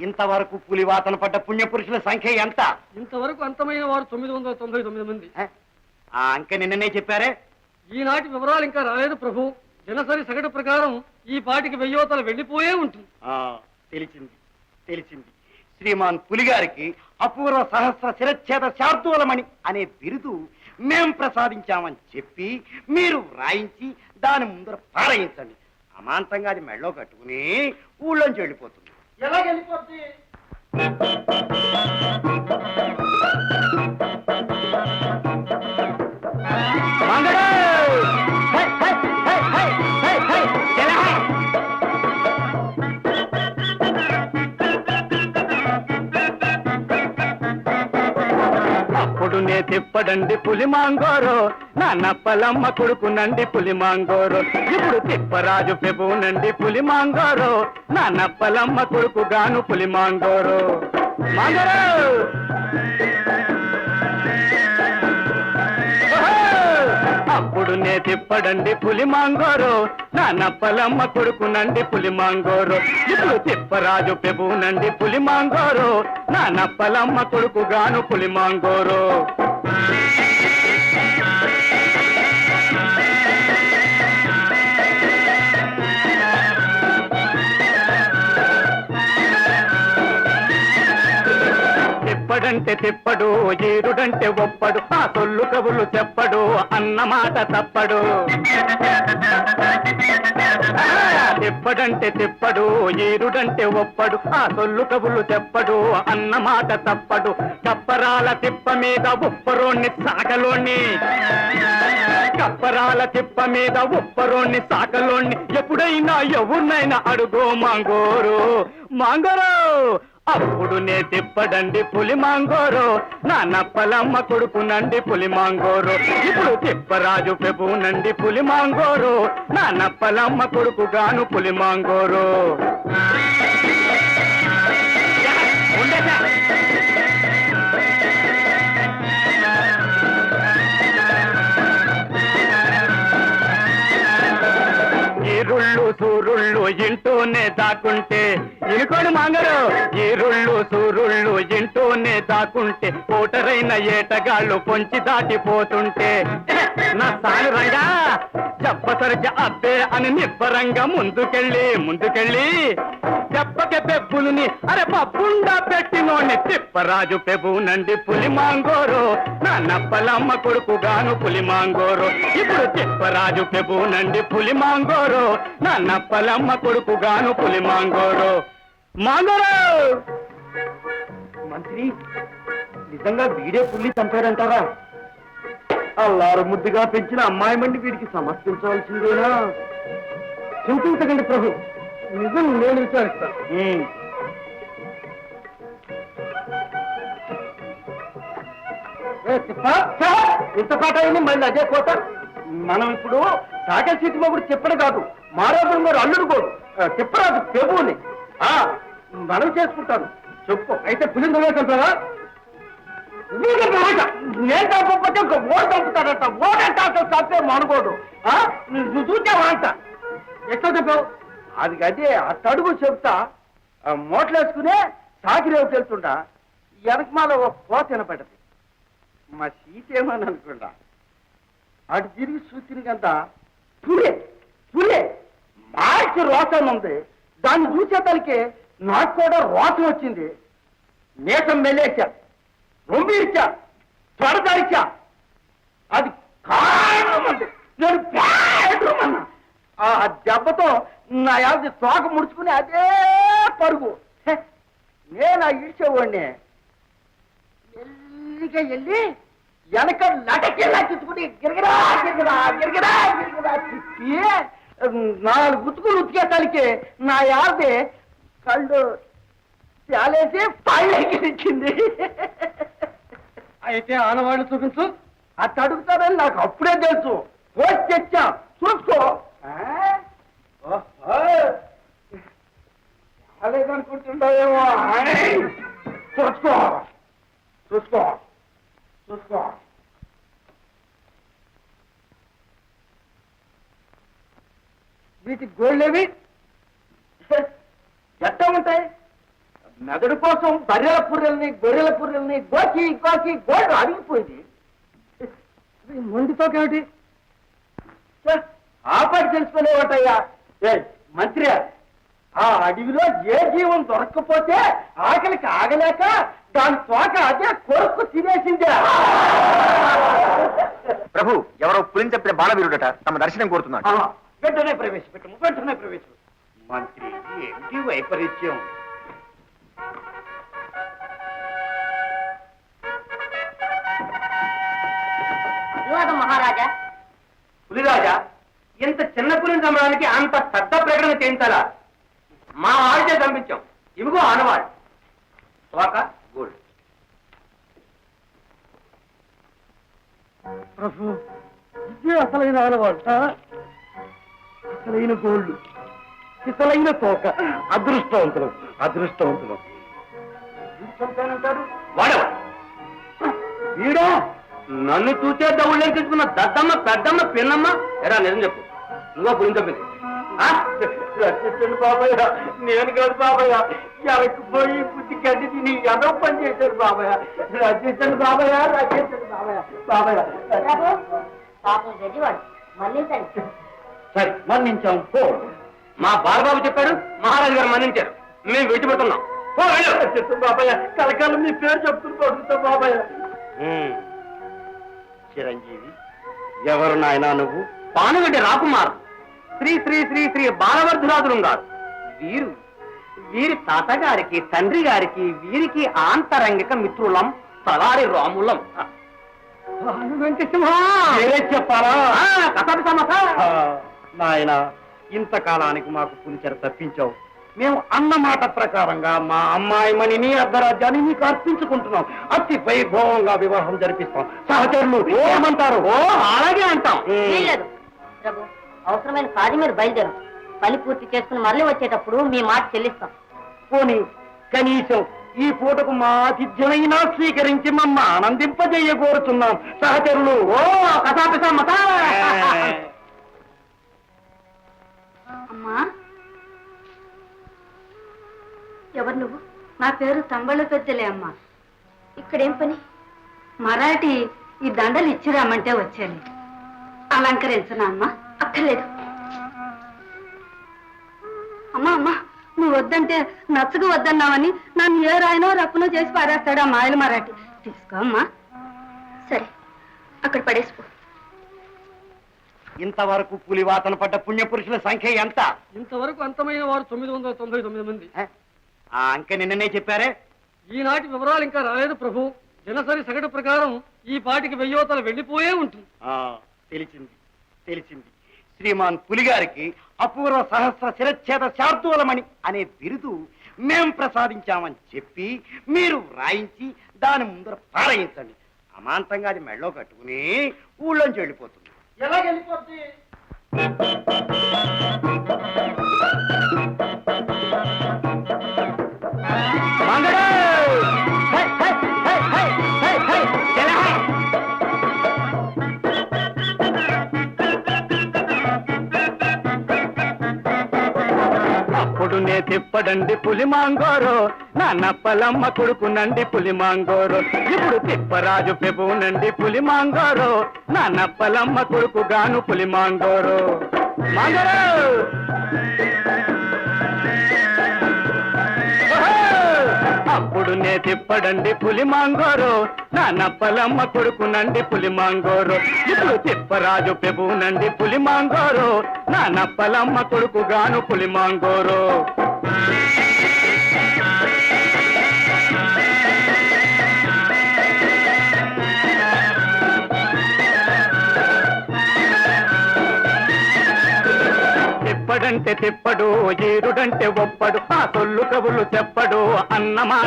ఇంతవరకు పులివాతన పడ్డ పుణ్యపురుషుల సంఖ్య ఎంత? ఇంతవరకు అంతమైన వారు తొమ్మిది వందల తొంభై తొమ్మిది మంది? ఆ అంకె నిన్ననే చెప్పారే? ఈనాటి వివరాలు ఇంకా రాలేదు ప్రభు. దినసరి సగటు ప్రకారం ఈ పాటికి వెయ్యోతల వెళ్ళిపోయే ఉంటుంది. ఆ, తెలిసింది తెలిసింది. శ్రీమాన్ పులిగారికి అపూర్వ సహస్ర శిరచ్ఛేద శార్దూలమణి అనే బిరుదు మేం ప్రసాదించామని చెప్పి మీరు వ్రాయించి దాని ముందర పారయించండి. అమాంతంగా అది మెళ్ళో కట్టుకుని ఊళ్ళోంచి వెళ్ళిపోతుంది. ఎలా వెళ్ళిపోద్ది అప్పుడు నే తిప్పడండి పులి మాంగోరో నా నప్పలమ్మ కొడుకునండి పులి మాంగోరో ఇప్పుడు తిప్పరాజు పెబునండి పులి మాంగోరో నా నప్పలమ్మ కొడుకు గాను పులి మాంగోరో మాంగోరో! అప్పుడు నే తిప్పడండి పులి మాంగోరు. నా నప్పలమ్మ కొడుకునండి పులి మాంగోరు. ఇప్పుడు తిప్పరాజు పెబునండి పులి మాంగోరు. నా నప్పలమ్మ కొడుకు గాను పులి మాంగోరు. తిప్పడంటే తిప్పడు ఈరుడంటే ఒప్పడు ఆ తొల్లు కబులు చెప్పడు అన్నమాట తప్పడు. తిప్పడంటే తిప్పడు ఈరుడంటే ఒప్పడు ఆ సొల్లు కబులు చెప్పడు అన్నమాట తప్పడు. కప్పరాల తిప్ప మీద ఉప్పరోణ్ణి సాగలోని కప్పరాల తిప్ప మీద ఉప్పరోణ్ణి సాకలోణ్ణి. ఎప్పుడైనా ఎవరినైనా అడుగో మాంగోరు. మాంగోరు! అప్పుడు నే తిప్పడండి పులి మాంగోరు నా నప్పలమ్మ కొడుకునండి పులి మాంగోరు ఇప్పుడు తిప్పరాజు పెబునండి పులి మాంగోరు నా నప్పలమ్మ కొడుకు గాను పులి మాంగోరు సూరుళ్ళు ఇంటూనే దాకుంటే ఇనుకోడు మాంగరు. ఈరుళ్ళు సూరుళ్ళు ఇంటూనే దాకుంటే ఓటరైన ఏటగాళ్ళు పొంచి దాటిపోతుంటే. నా సాను రంగా చెప్పసరిచ అబ్బే అని నిబ్బరంగా ముందుకెళ్ళి ముందుకెళ్ళి. దెబ్బకి పెబ్బులుని అరే పప్పుండా పెట్టినోని తిప్పరాజు పెబునండి పులి మాంగోరు నా నప్పలమ్మ కొడుకు గాను పులి మాంగోరు. ఇప్పుడు తిప్పరాజు పెబునండి పులి మాంగోరు నా నప్పలమ్మ కొడుకు గాను పులి మాంగోరు. మాంగోరు! మంత్రి నిజంగా వీడే పుల్లి చంపాడంటారా? అల్లారు ముద్దుగా పెంచిన అమ్మాయి మండి వీడికి సమర్పించవలసిందేనా చూపించకండి ప్రభు. నిజం నేను విచారిస్తాను. ఇంత పాట అయింది మళ్ళీ అదే కోట మనం ఇప్పుడు సాగర్ సీటి మొగుడు చెప్పడు కాదు మారాజు గారు అల్లుడు కోడు ఆ, తిప్పరాజు పెబుని ఆ, మనం చేసుకుంటాను. చెప్పు. అయితే నువ్వే చంపావా చంపావా? నేను చంపకపోతే ఇంకో ఓటు చంపుతాడట. ఓడంట అసలు చంపే మనకోడు? ఆ? నువ్వు చూసావా అంట? ఎట్లా చెప్పావు? అది అదే ఆ తడుగు చెప్తా మోట్లేసుకునే సాకిరేవు వెళ్తుంటా వెనకమాల ఒక కోత వినపడ్డది. మా సీత ఏమని అనుకుంటా అటు తిరిగి చూసినకంత పులే పులే మార్చి రోసం ఉంది. దాన్ని చూసేతలకి నాకు కూడా రోసం వచ్చింది. నేసం మెల్లేసా త్వరగా ఇచ్చా అది కారణం నేను పేడమన్నా ఆ దెబ్బతో నా యాది తోక ముడుచుకుని అదే పరుగు. నేను ఆ ఇడిచేవాడిని మెల్లిగా వెళ్ళి వెనక లటకెళ్ళా తిట్టుకుని గిరగిరా గిరగిరా గిరగిరా గిరగిరా తిప్పి నాలుగు గుతుకులు ఉతికేసరికి నా యాది కళ్ళు చాలేసి పళ్ళెక్కించింది అయితే ఆనవాళ్ళు చూపించు. అట్ట అడుగుతారని నాకు అప్పుడే తెలుసు. పోసి తెచ్చా. చూసుకో. ఆ? ఓహో. చూసుకో. చూసుకో. చూసుకో. వీటి గోళ్ళేవి? ఎట్ట ఉంటాయి? మెదడు కోసం బర్రెల పుర్రెల్ని గొర్రెల పుర్రెల్ని గోకి గోకి గోడ అడిగిపోయింది మొండితోకేమిటి? ఆపడి తెలుసుకునేవటయ్యా? ఏ మంత్రి ఆ అడవిలో ఏ జీవం దొరక్కపోతే ఆకలికి ఆగలేక దాని తోక అదే కొరుక్కు తినేసిందే. ప్రభు ఎవరో పులిని చెప్పిన బాలవీరుడట తమ దర్శనం కోరుతున్నాడు. ఆ, వెంటనే ప్రవేశపెట్టము వెంటనే ప్రవేశం మంత్రి ఏమిటి వైపరీత్యం? మహారాజా. పులిరాజా? ఇంత చిన్న పులిని చంపడానికి అంత పెద్ద ప్రకటన చేయించాలా? మా వాడితే చంపించాం. ఇవిగో ఆనవాడు తోక గోల్డ్ ప్రభు ఇదే అసలైన ఆనవాడు అసలైన గోల్డ్ అసలైన తోక. అదృష్టవంతులు అదృష్టవంతులు. వాడేవాడు. వీడా? నన్ను చూసే దౌళ్ళని తీసుకున్న? దద్దమ్మ పెద్దమ్మ పిన్నమ్మ? ఎరా నిజం చెప్పు. నువ్వు పులిని చెప్పింది? రక్షించండి బాబయ్య. నేను కాదు బాబయ్య. ఎవరికి పోయి బుద్ధి గడ్డి తిని ఎదో పని చేశారు బాబయ్య. రక్షించండి బాబయ్య రక్షించండి బాబయ్య. బాబయ్య. ప్రభు పాపం గడ్డివాడు. మన్నించండి. సరే మన్నించాం. పో. మా బాలబాబు చెప్పాడు మహారాజు గారు మన్నించారు. మేము విడిచిపెడుతున్నాం పో వెళ్ళు. బాబయ్య. కలకాలం మీ పేరు చెప్తున్న పడుతుంటా బాబయ్య. చిరంజీవి ఎవరు నాయనా నువ్వు? పానుగడ్డి రాకుమార్. శ్రీ శ్రీ శ్రీ శ్రీ బాలవర్ధురాజులు గారు. వీరు వీరి తాతగారికి తండ్రి గారికి వీరికి ఆంతరంగిక మిత్రులం తలారి రాములం. చెప్పాలా? నాయన ఇంతకాలానికి మాకు పులిచెర తప్పించావు. మేము అన్న మాట ప్రకారంగా మా అమ్మాయి మణిని అర్ధరాజ్యాన్ని నీకు అర్పించుకుంటున్నాం. అతి వైభవంగా వివాహం జరిపిస్తాం. సహచరులు ఏమంటారు? ఓ అలాగే అంటాం. వీల్లేదు. ప్రభు అవసరమైన కార్యం మీరు బయలుదేరు. పని పూర్తి చేసుకుని మళ్ళీ వచ్చేటప్పుడు మీ మాట చెల్లిస్తాం. పోనీ కనీసం ఈ పూటకు మా ఆతిథ్యమైనా స్వీకరించి మమ్మ ఆనందింపజేయ కోరుతున్నాం సహచరులు ఓ కథాపిసమ్మత అమ్మా! ఎవరు నువ్వు? నా పేరు తంబళ్ళ పెద్దలే అమ్మా. ఇక్కడేం పని? మరాఠీ ఈ దండలు ఇచ్చిరామంటే వచ్చాను అలంకరించనా అమ్మా? అక్కర్లేదు అమ్మా అమ్మా నువ్వు వద్దంటే నచ్చకు వద్దన్నావని నన్ను ఏ రాయనో రప్పునో చేసి పారేస్తాడు ఆ మాయలు మరాఠీ. తీసుకో అమ్మా. సరే అక్కడ పడేసిపో ఇంతవరకు పులివాతన పడ్డ పుణ్యపురుషుల సంఖ్య ఎంత? ఇంతవరకు అంతమైన వారు తొమ్మిది వందల తొంభై తొమ్మిది మంది. ఆ అంకె నిన్ననే చెప్పారే? ఈనాటి వివరాలు ఇంకా రాలేదు ప్రభు. దినసరి సగటు ప్రకారం ఈ పాటికి వెయ్యోతల వెళ్ళిపోయే ఉంటుంది. ఆ తెలిసింది తెలిసింది. శ్రీమాన్ పులిగారికి అపూర్వ సహస్ర శిరచ్ఛేద శార్దూలమణి అనే బిరుదు మేం ప్రసాదించామని చెప్పి మీరు వ్రాయించి దాని ముందర పారయించండి. అమాంతంగా అది మెళ్ళో కట్టుకుని ఊళ్ళోంచి వెళ్ళిపోతుంది. ఎలా వెళ్ళిపోతుంది తిప్పడండి పులి మాంగోరో. నా నప్పలమ్మ కొడుకునండి పులి మాంగోరో. ఇప్పుడు తిప్పరాజు పెబునండి పులి మాంగోరో. నా నప్పలమ్మ కొడుకు గాను పులి మాంగోరో. మాంగోరో! అప్పుడు నే తిప్పడండి పులి మాంగోరో. నా నప్పలమ్మ కొడుకునండి పులి మాంగోరో. ఇప్పుడు తిప్పరాజు పెబునండి పులి మాంగోరో. నా నప్పలమ్మ కొడుకు గాను పులి మాంగోరో. తిప్పడు ఈరుడంటే ఒప్పడు ఆ తొల్లు కబులు చెప్పడు అన్నమాట